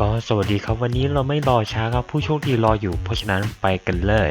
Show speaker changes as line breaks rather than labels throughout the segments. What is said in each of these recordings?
ก็สวัสดีครับวันนี้เราไม่รอช้าครับผู้โชคดีรออยู่เพราะฉะนั้นไปกันเลย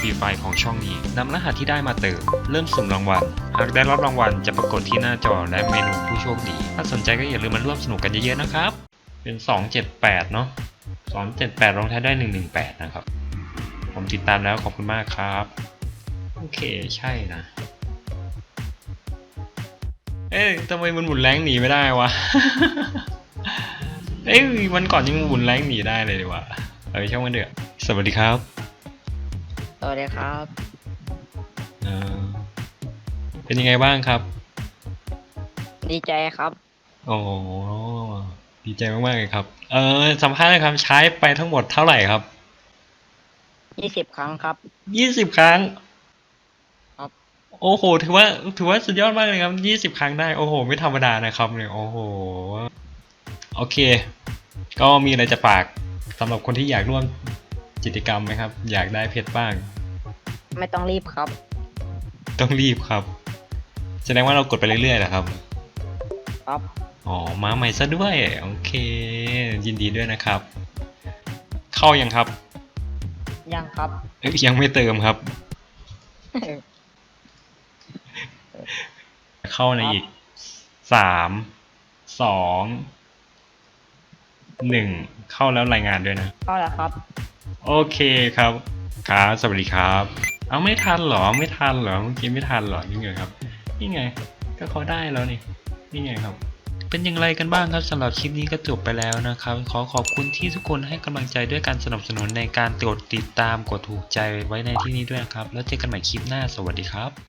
ฟรีไฟล์ของช่องนี้นำรหัสที่ได้มาเติม เริ่มสุ่มรางวัล หากได้รับรางวัลจะปรากฏที่หน้าจอและเมนูผู้โชคดี ถ้าสนใจก็อย่าลืมมาร่วมสนุกกันเยอะๆนะครับ เป็น 278 เนาะ278ลงท้ายด้ 118 นะครับ ผมติดตามแล้วขอบคุณมากครับ โอเคใช่นะ เอ๊ะทำไมมันหมุนแรงหนีไม่ได้วะ เอ้ยวันก่อนยังหมุนแรงหนีได้เลยดีว่าเออช่างมันเถอะสวัสดีครับ
สวัสดีครับ
เอ่อเป็นยังไงบ้างครับ
ดีใจครับ
โอ้โหดีใจมากๆเลยครับ เออสัมภาษณ์หนะครับใช้ไปทั้งหมดเท่าไหร่ครับ
20ครั้งครับ
ยี่สิบครั้ง
ครับ
โอ้โห ถือว่า ถือว่าสุดยอดมากเลยครับยี่สิบครั้งได้ โอ้โห ไม่ธรรมดานะครับเนี่ยโอ้โห โอเค ก็มีอะไรจะฝากสำหรับคนที่อยากร่วม กิจกรรมไหมครับ อยากได้เพชรบ้าง
ไม่ต้องรีบครับ
ต้องรีบครับ แสดงว่าเรากดไปเรื่อยๆเหรอครับ
ครับ
อ๋อ มาใหม่ซะด้วย โอเค ยินดีด้วยนะครับ เข้ายังครับ
ยังครับ
เอ้ยยังไม่เติมครับ เข้าในอีกสามสองหนึ่งเข้าแล้วรายงานด้วยนะ
เข้าแล้วครับ
โอเคครับครับสวัสดีครับ เอาไม่ทันหรอไม่ทันหรอเมื่อกี้ไม่ทันหรอนี่ไงครับนี่ไง ก็เขาได้แล้วนี่นี่ไงครับ เป็นอย่างไรกันบ้างครับสำหรับคลิปนี้ก็จบไปแล้วนะครับ ขอขอบคุณที่ทุกคนให้กำลังใจด้วยการสนับสนุนในการกดติดตามกดถูกใจไว้ในที่นี้ด้วยนะครับ แล้วเจอกันใหม่คลิปหน้าสวัสดีครับ